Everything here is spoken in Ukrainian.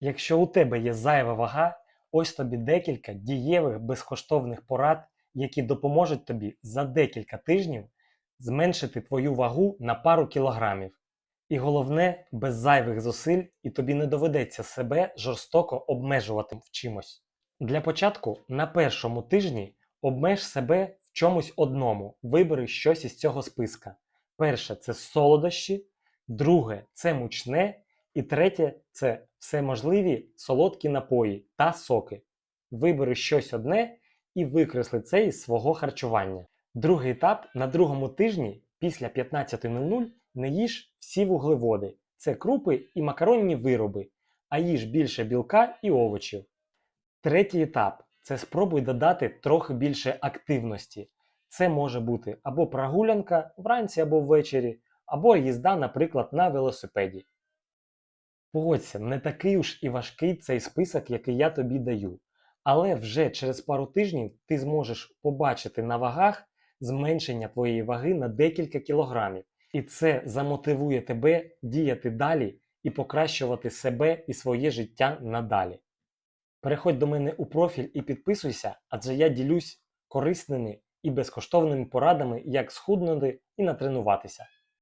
Якщо у тебе є зайва вага, ось тобі декілька дієвих безкоштовних порад, які допоможуть тобі за декілька тижнів зменшити твою вагу на пару кілограмів. І головне, без зайвих зусиль, і тобі не доведеться себе жорстоко обмежувати в чимось. Для початку на першому тижні обмеж себе в чомусь одному, вибери щось із цього списка. Перше це солодощі, друге це мучне, і третє це всеможливі солодкі напої та соки. Вибери щось одне і викресли це із свого харчування. Другий етап на другому тижні після 15.00 не їж всі вуглеводи. Це крупи і макаронні вироби, а їж більше білка і овочів. Третій етап це спробуй додати трохи більше активності. Це може бути або прогулянка вранці або ввечері, або їзда, наприклад, на велосипеді. Погодься, не такий уж і важкий цей список, який я тобі даю. Але вже через пару тижнів ти зможеш побачити на вагах зменшення твоєї ваги на декілька кілограмів. І це замотивує тебе діяти далі і покращувати себе і своє життя надалі. Переходь до мене у профіль і підписуйся, адже я ділюсь корисними і безкоштовними порадами, як схуднути і натренуватися.